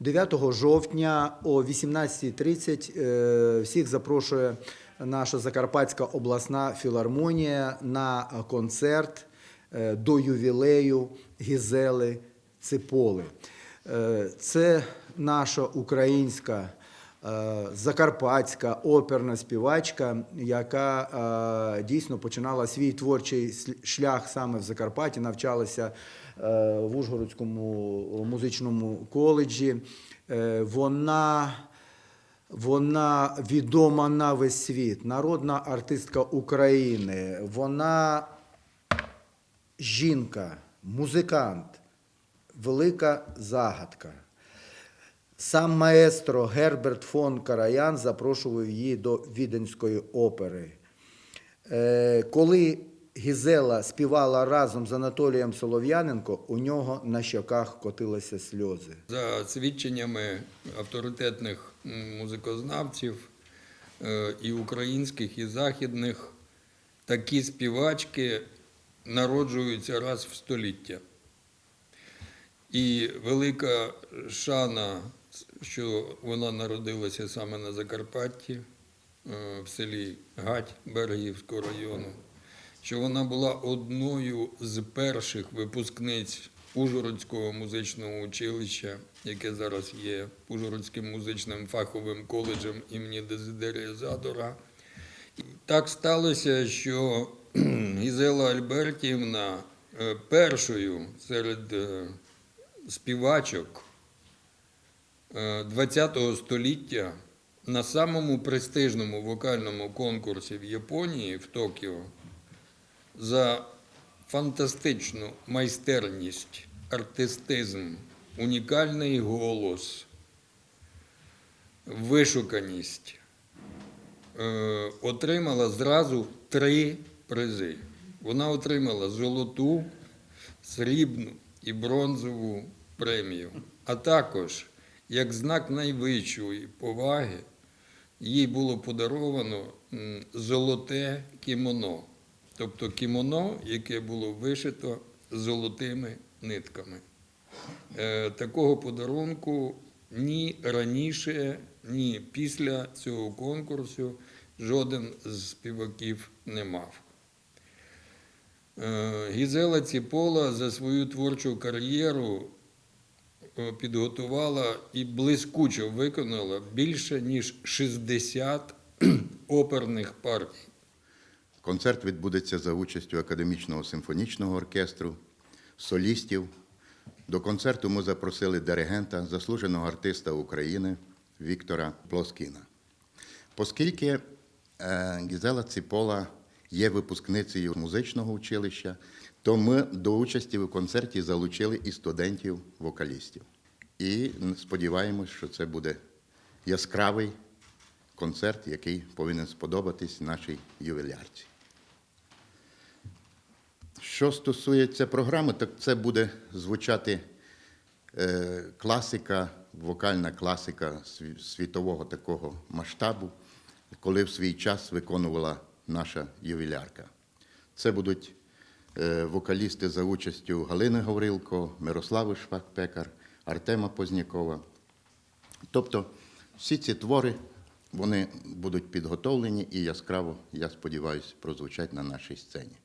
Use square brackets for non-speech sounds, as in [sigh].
9 жовтня о 18.30 е, всіх запрошує наша Закарпатська обласна філармонія на концерт е, до ювілею Гізели Циполи. Е, Це наша українська закарпатська оперна співачка, яка е, дійсно починала свій творчий шлях саме в Закарпатті, навчалася е, в Ужгородському музичному коледжі. Е, Вона вона відома на весь світ, народна артистка України. Вона жінка, музикант, велика загадка. Сам маестро Герберт фон Караян запрошував її до Віденської опери. Е, Коли Гізела співала разом з Анатолієм Солов'яненко, у нього на щоках котилися сльози. За свідченнями авторитетних музикознавців е, і українських, і західних, такі співачки народжуються раз в століття. І велика шана, що вона народилася саме на Закарпатті, е, в селі Гать Бергівського району, що вона була одною з перших випускниць Ужгородського музичного училища, яке зараз є Ужгородським музичним фаховим коледжем імені Дезидерія Задора. Так сталося, що [clears throat] Гізела Альбертівна е, першою серед е, співачок ХХ століття на самому престижному вокальному конкурсі в Японії, в Токіо, за фантастичну майстерність, артистизм, унікальний голос, вишуканість е, отримала зразу три призи. Вона отримала золоту, срібну і бронзову премію. А також, як знак найвищої поваги, їй було подаровано золоте кімоно, тобто кімоно, яке було вишито золотими нитками. Е, Такого подарунку ні раніше, ні після цього конкурсу жоден з співаків не мав. Е, Гізела Ціпола за свою творчу кар'єру підготувала і блискуче виконала більше ніж 60 [clears throat] оперних партій. Концерт відбудеться за участю академічного симфонічного оркестру, солістів. До концерту ми запросили диригента, заслуженого артиста України Віктора Плоскіна. Оскільки е, Гізела Ципола є випускницею музичного училища, то ми до участі в концерті залучили і студентів-вокалістів. І сподіваємось, що це буде яскравий концерт, який повинен сподобатись нашій ювілярці. Що стосується програми, так це буде звучати е, класика, вокальна класика світового такого масштабу, коли в свій час виконувала наша ювілярка. Це будуть е, вокалісти за участю Галини Гаврилко, Мирослави Швак-Пекар, Артема Познякова. Тобто всі ці твори вони будуть підготовлені і яскраво, я сподіваюся, прозвучать на нашій сцені.